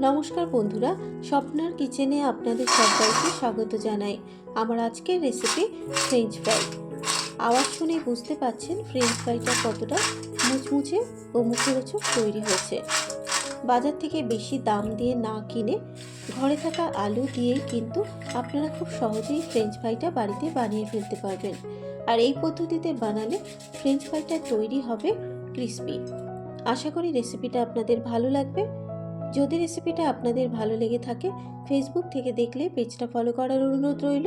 নমস্কার বন্ধুরা, স্বপ্নার কিচেনে আপনাদের সবাইকে স্বাগত জানাই। আমার আজকের রেসিপি ফ্রেঞ্চ ফ্রাই আওয়াজ শুনে বুঝতে পাচ্ছেন ফ্রেঞ্চ ফ্রাইটা কতটা মুচমুচে ও মুখরোচক তৈরি হয়েছে। বাজার থেকে বেশি দাম দিয়ে না কিনে ঘরে থাকা আলু দিয়েই কিন্তু আপনারা খুব সহজেই ফ্রেঞ্চ ফ্রাইটা বাড়িতে বানিয়ে ফেলতে পারবেন। আর এই পদ্ধতিতে বানালে ফ্রেঞ্চ ফ্রাইটা তৈরি হবে ক্রিস্পি আশা করি রেসিপিটা আপনাদের ভালো লাগবে। যদি রেসিপিটা আপনাদের ভালো লেগে থাকে ফেসবুক থেকে দেখলে পেজটা ফলো করার অনুরোধ রইল।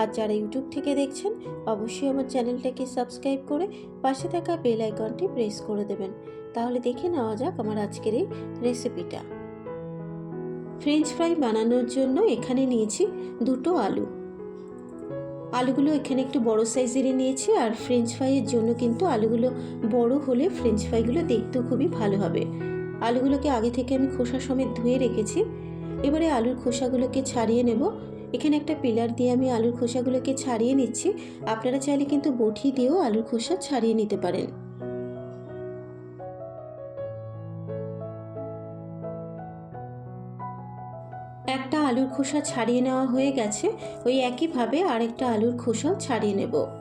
আর যারা ইউটিউব থেকে দেখছেন, অবশ্যই আমার চ্যানেলটাকে সাবস্ক্রাইব করে পাশে থাকা বেল আইকনটি প্রেস করে দেবেন। তাহলে দেখে নেওয়া যাক আমার আজকের এই রেসিপিটা ফ্রেঞ্চ ফ্রাই বানানোর জন্য এখানে নিয়েছি দুটো আলু। আলুগুলো এখানে একটু বড় সাইজেরই নিয়েছি, আর ফ্রেঞ্চ ফ্রাইয়ের জন্য কিন্তু আলুগুলো বড় হলে ফ্রেঞ্চ ফ্রাইগুলো দেখতেও খুবই ভালো হবে। আলুগুলোকে আগে থেকে আমি খোসা সমেত ধুয়ে রেখেছি। এবারে আলুর খোসাগুলোকে ছাড়িয়ে নেব। এখানে একটা পিলার দিয়ে আমি আলুর খোসাগুলোকে ছাড়িয়ে নিচ্ছি। আপনারা চাইলে কিন্তু বটি দিয়েও আলুর খোসা ছাড়িয়ে নিতে পারেন। একটা আলুর খোসা ছাড়িয়ে নেওয়া হয়ে গেছে। ওই একইভাবে আরেকটা আলুর খোসাও ছাড়িয়ে নেব।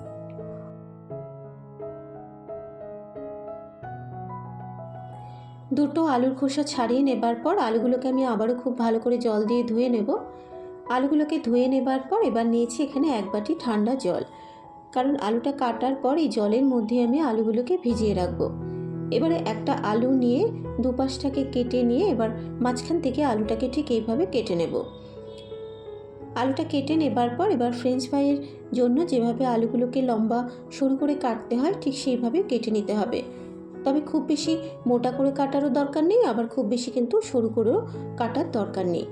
দুটো আলুর খোসা ছাড়িয়ে নেবার পর আলুগুলোকে আমি আবারও খুব ভালো করে জল দিয়ে ধুয়ে নেব। আলুগুলোকে ধুয়ে নেবার পর এবার নিয়েছি এখানে এক বাটি ঠান্ডা জল। কারণ আলুটা কাটার পর এই জলের মধ্যে আমি আলুগুলোকে ভিজিয়ে রাখব। এবারে একটা আলু নিয়ে দুপাশটাকে কেটে নিয়ে এবার মাঝখান থেকে আলুটাকে ঠিক এইভাবে কেটে নেব। আলুটা কেটে নেবার পর এবার ফ্রেঞ্চ ফ্রাইয়ের জন্য যেভাবে আলুগুলোকে লম্বা সরু করে কাটতে হয়, ঠিক সেইভাবে কেটে নিতে হবে। তবে খুব বেশি মোটা করে কাটারও দরকার নেই, আবার খুব বেশি কিন্তু সরু করেও কাটার দরকার নেই।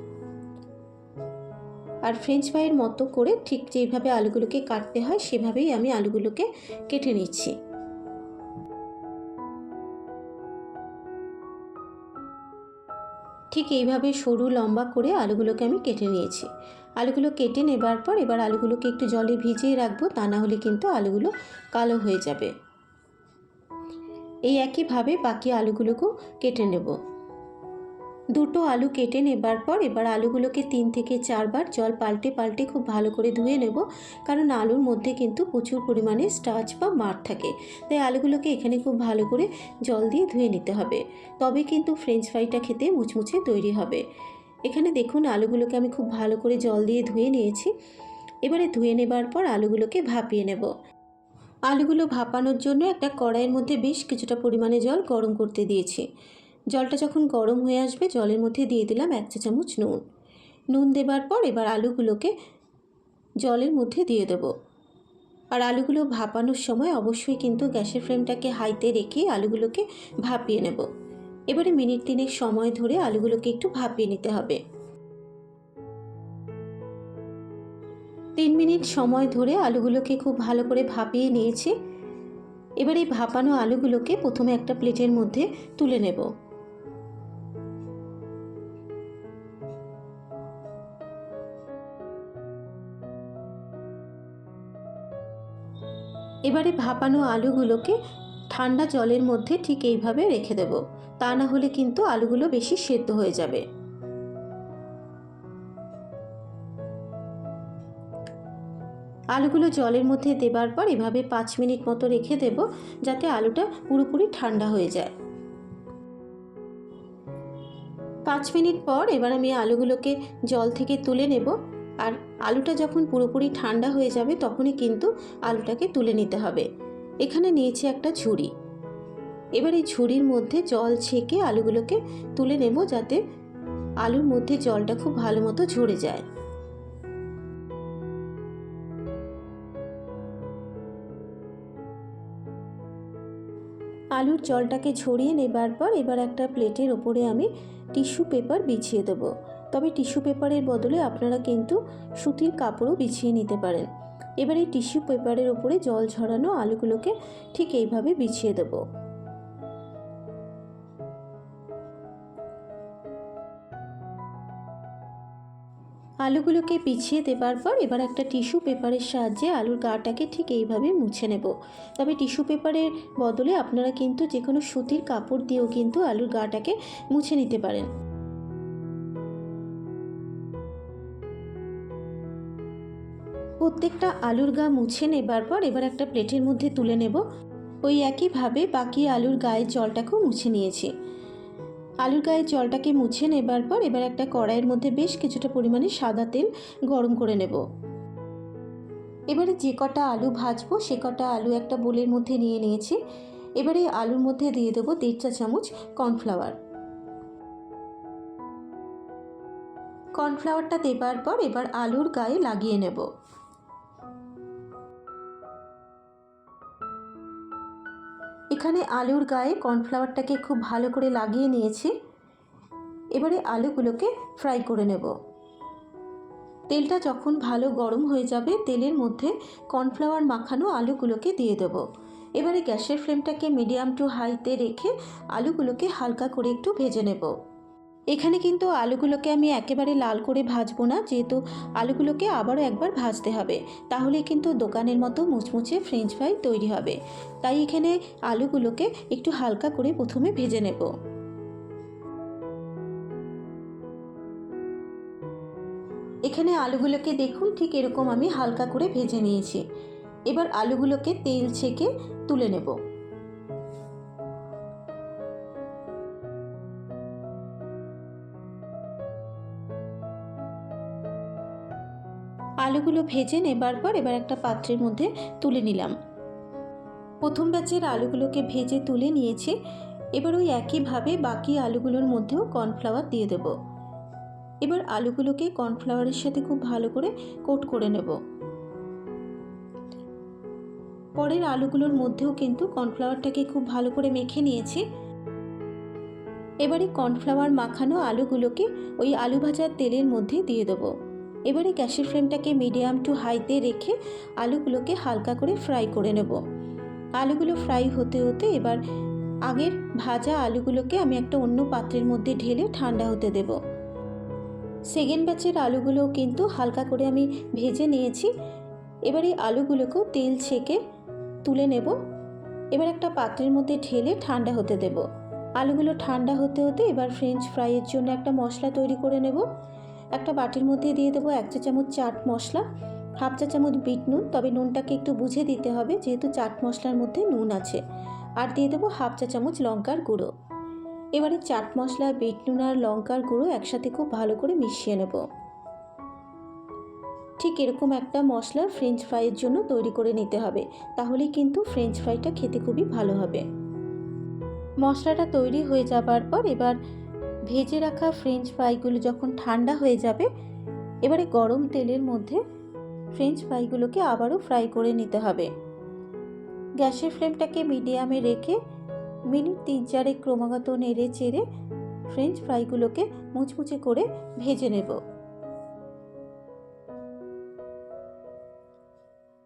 আর ফ্রেঞ্চ ফ্রাইয়ের মতো করে ঠিক যেইভাবে আলুগুলোকে কাটতে হয়, সেভাবেই আমি আলুগুলোকে কেটে নিচ্ছি। ঠিক এইভাবে সরু লম্বা করে আলুগুলোকে আমি কেটে নিয়েছি। আলুগুলো কেটে নেবার পর এবার আলুগুলোকে একটু জলে ভিজিয়ে রাখব, তা না হলে কিন্তু আলুগুলো কালো হয়ে যাবে। এই একইভাবে বাকি আলুগুলোকেও কেটে নেব। দুটো আলু কেটে নেবার পর এবার আলুগুলোকে তিন থেকে চারবার জল পাল্টে পাল্টে খুব ভালো করে ধুয়ে নেব, কারণ আলুর মধ্যে কিন্তু প্রচুর পরিমাণে স্টাচ বা মাঠ থাকে। তাই আলুগুলোকে এখানে খুব ভালো করে জল দিয়ে ধুয়ে নিতে হবে। তবে কিন্তু ফ্রেঞ্চ ফ্রাইটা খেতে মুচমুচে তৈরি হবে। এখানে দেখুন আলুগুলোকে আমি খুব ভালো করে জল দিয়ে ধুয়ে নিয়েছি। এবারে ধুয়ে নেবার পর আলুগুলোকে ভাপিয়ে নেব। আলুগুলো ভাপানোর জন্য একটা কড়াইয়ের মধ্যে বেশ কিছুটা পরিমাণে জল গরম করতে দিয়েছি। জলটা যখন গরম হয়ে আসবে, জলের মধ্যে দিয়ে দিলাম এক চা চামচ নুন। নুন দেবার পর এবার আলুগুলোকে জলের মধ্যে দিয়ে দেব। আর আলুগুলো ভাপানোর সময় অবশ্যই কিন্তু গ্যাসের ফ্লেমটাকে হাইতে রেখে আলুগুলোকে ভাপিয়ে নেব। এবারে মিনিট তিনেক সময় ধরে আলুগুলোকে একটু ভাপিয়ে নিতে হবে। তিন মিনিট সময় ধরে আলুগুলোকে খুব ভালো করে ভাপিয়ে নিয়েছি। এবার এই ভাপানো আলুগুলোকে প্রথমে একটা প্লেটের মধ্যে তুলে নেব। এবারে ভাপানো আলুগুলোকে ঠান্ডা জলের মধ্যে ঠিক এইভাবে রেখে দেব। তা না হলে কিন্তু আলুগুলো বেশি সেদ্ধ হয়ে যাবে। আলুগুলো জলের মধ্যে দেবার পর এভাবে পাঁচ মিনিট মতো রেখে দেব যাতে আলুটা পুরোপুরি ঠান্ডা হয়ে যায়। পাঁচ মিনিট পর এবার আমি আলুগুলোকে জল থেকে তুলে নেব আর আলুটা যখন পুরোপুরি ঠান্ডা হয়ে যাবে তখনই কিন্তু আলুটাকে তুলে নিতে হবে। এখানে নিয়েছি একটা ঝুড়ি। এবার এই ঝুড়ির মধ্যে জল ছেঁকে আলুগুলোকে তুলে নেব যাতে আলুর মধ্যে জলটা খুব ভালো মতো ঝরে যায়। আলুর জলটাকে ঝরিয়ে নেবার পর এবার একটা প্লেটের ওপরে আমি টিস্যু পেপার বিছিয়ে দেবো। তবে টিস্যু পেপারের বদলে আপনারা কিন্তু সুতির কাপড়ও বিছিয়ে নিতে পারেন। এবার এই টিস্যু পেপারের ওপরে জল ঝরানো আলুগুলোকে ঠিক এইভাবে বিছিয়ে দেবো। আলুগুলোকে পিছিয়ে দেবার পর এবার একটা টিস্যু পেপারের সাহায্যে আলুর গাটাকে ঠিক এইভাবে মুছে নেব। তবে টিস্যু পেপারের বদলে আপনারা কিন্তু যে কোনো সুতির কাপড় দিয়েও কিন্তু আলুর গাটাকে মুছে নিতে পারেন। প্রত্যেকটা আলুর গা মুছে নেবার পর এবার একটা প্লেটের মধ্যে তুলে নেব। ওই একইভাবে বাকি আলুর গায়ের জলটাকেও মুছে নিয়েছি। আলুর গায়ের জলটাকে মুছে নেবার পর এবার একটা কড়াইয়ের মধ্যে বেশ কিছুটা পরিমাণে সাদা তেল গরম করে নেব। এবারে যে কটা আলু ভাজবো, সে কটা আলু একটা বোলের মধ্যে নিয়ে নিয়েছি। এবারে আলুর মধ্যে দিয়ে দেবো দেড় চা চামচ কর্নফ্লাওয়ার। কর্নফ্লাওয়ারটা দেবার পর এবার আলুর গায়ে লাগিয়ে নেব। এখানে আলুর গায়ে কর্নফ্লাওয়ারটাকে খুব ভালো করে লাগিয়ে নিয়েছি। এবারে আলুগুলোকে ফ্রাই করে নেব। তেলটা যখন ভালো গরম হয়ে যাবে, তেলের মধ্যে কর্নফ্লাওয়ার মাখানো আলুগুলোকে দিয়ে দেব। এবারে গ্যাসের ফ্লেমটাকে মিডিয়াম টু হাইতে রেখে আলুগুলোকে হালকা করে একটু ভেজে নেব। এখানে কিন্তু আলুগুলোকে আমি একেবারে লাল করে ভাজবো না, যেহেতু আলুগুলোকে আবারও একবার ভাজতে হবে। তাহলে কিন্তু দোকানের মতো মুচমুচে ফ্রেঞ্চ ফ্রাই তৈরি হবে। তাই এখানে আলুগুলোকে একটু হালকা করে প্রথমে ভেজে নেব। এখানে আলুগুলোকে দেখুন, ঠিক এরকম আমি হালকা করে ভেজে নিয়েছি। এবার আলুগুলোকে তেল ছেঁকে তুলে নেব। আলুগুলো ভেজে নেবার পর এবার একটা পাত্রের মধ্যে তুলে নিলাম। প্রথম ব্যাচের আলুগুলোকে ভেজে তুলে নিয়েছি। এবার ওই একইভাবে বাকি আলুগুলোর মধ্যেও কর্নফ্লাওয়ার দিয়ে দেব। এবার আলুগুলোকে কর্নফ্লাওয়ারের সাথে খুব ভালো করে কোট করে নেব। পরের আলুগুলোর মধ্যেও কিন্তু কর্নফ্লাওয়ারটাকে খুব ভালো করে মেখে নিয়েছি। এবারে কর্নফ্লাওয়ার মাখানো আলুগুলোকে ওই আলু ভাজার তেলের মধ্যে দিয়ে দেবো। এবারে গ্যাসের ফ্লেমটাকে মিডিয়াম টু হাইতে রেখে আলুগুলোকে হালকা করে ফ্রাই করে নেব। আলুগুলো ফ্রাই হতে হতে এবার আগের ভাজা আলুগুলোকে আমি একটা অন্য পাত্রের মধ্যে ঢেলে ঠান্ডা হতে দেব। সেকেন্ড ব্যাচের আলুগুলো কিন্তু হালকা করে আমি ভেজে নিয়েছি। এবার এই আলুগুলোকেও তেল ছেঁকে তুলে নেব। এবার একটা পাত্রের মধ্যে ঢেলে ঠান্ডা হতে দেব। আলুগুলো ঠান্ডা হতে হতে এবার ফ্রেঞ্চ ফ্রাইয়ের জন্য একটা মশলা তৈরি করে নেব। একটা বাটির মধ্যে দিয়ে দেবো এক চা চামচ চাট মশলা, হাফ চা চামচ বিট নুন, তবে নুনটাকে একটু বুঝে দিতে হবে যেহেতু চাট মশলার মধ্যে নুন আছে। আর দিয়ে দেবো হাফ চা চামচ লঙ্কার গুঁড়ো। এবারে চাট মশলা, বিট নুন আর লঙ্কার গুঁড়ো একসাথে খুব ভালো করে মিশিয়ে নেব। ঠিক এরকম একটা মশলা ফ্রেঞ্চ ফ্রাইয়ের জন্য তৈরি করে নিতে হবে, তাহলেই কিন্তু ফ্রেঞ্চ ফ্রাইটা খেতে খুবই ভালো হবে। মশলাটা তৈরি হয়ে যাবার পর এবার ভেজে রাখা ফ্রেঞ্চ ফ্রাইগুলো যখন ঠান্ডা হয়ে যাবে, এবারে গরম তেলের মধ্যে ফ্রেঞ্চ ফ্রাইগুলোকে আবারও ফ্রাই করে নিতে হবে। গ্যাসের ফ্লেমটাকে মিডিয়ামে রেখে মিনিট তিন চারে ক্রমাগত নেড়ে চেড়ে ফ্রেঞ্চ ফ্রাইগুলোকে মুচমুচে করে ভেজে নেব।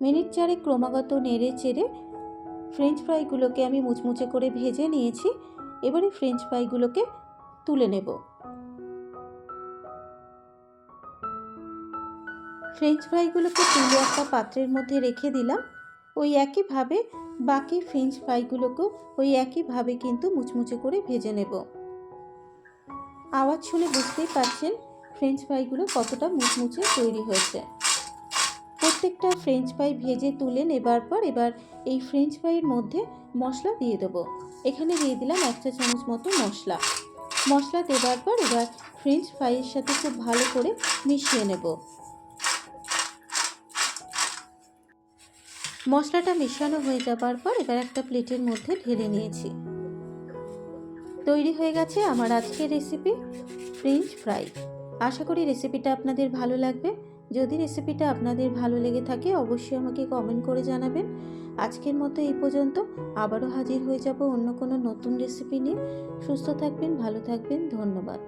মিনিট চারে ক্রমাগত নেড়ে চেড়ে ফ্রেঞ্চ ফ্রাইগুলোকে আমি মুচমুচে করে ভেজে নিয়েছি। এবারে ফ্রেঞ্চ ফ্রাইগুলোকে তুলে নেব। ফ্রেঞ্চ ফ্রাইগুলোকে তুলে একটা পাত্রের মধ্যে রেখে দিলাম। ওই একইভাবে বাকি ফ্রেঞ্চ ফ্রাইগুলোকেও ওই একইভাবে কিন্তু মুচমুচে করে ভেজে নেব। আওয়াজ শুনে বুঝতেই পারছেন ফ্রেঞ্চ ফ্রাইগুলো কতটা মুচমুচে তৈরি হয়েছে। প্রত্যেকটা ফ্রেঞ্চ ফ্রাই ভেজে তুলে নেবার পর এবার এই ফ্রেঞ্চ ফ্রাইয়ের মধ্যে মশলা দিয়ে দেবো। এখানে দিয়ে দিলাম এক চা চামচ মতো মশলা। মশলা দেবার পর এবার ফ্রেঞ্চ ফ্রাইয়ের সাথে খুব ভালো করে মিশিয়ে নেব। মশলাটা মিশানো হয়ে যাবার পর এবার একটা প্লেটের মধ্যে ঢেলে নিয়েছি। তৈরি হয়ে গেছে আমার আজকের রেসিপি ফ্রেঞ্চ ফ্রাই আশা করি রেসিপিটা আপনাদের ভালো লাগবে। যদি রেসিপিটা আপনাদের ভালো লেগে থাকে, অবশ্যই আমাকে কমেন্ট করে জানাবেন। আজকের মতো এই পর্যন্ত। আবারও হাজির হয়ে যাব অন্য কোনো নতুন রেসিপি নিয়ে। সুস্থ থাকবেন, ভালো থাকবেন। ধন্যবাদ।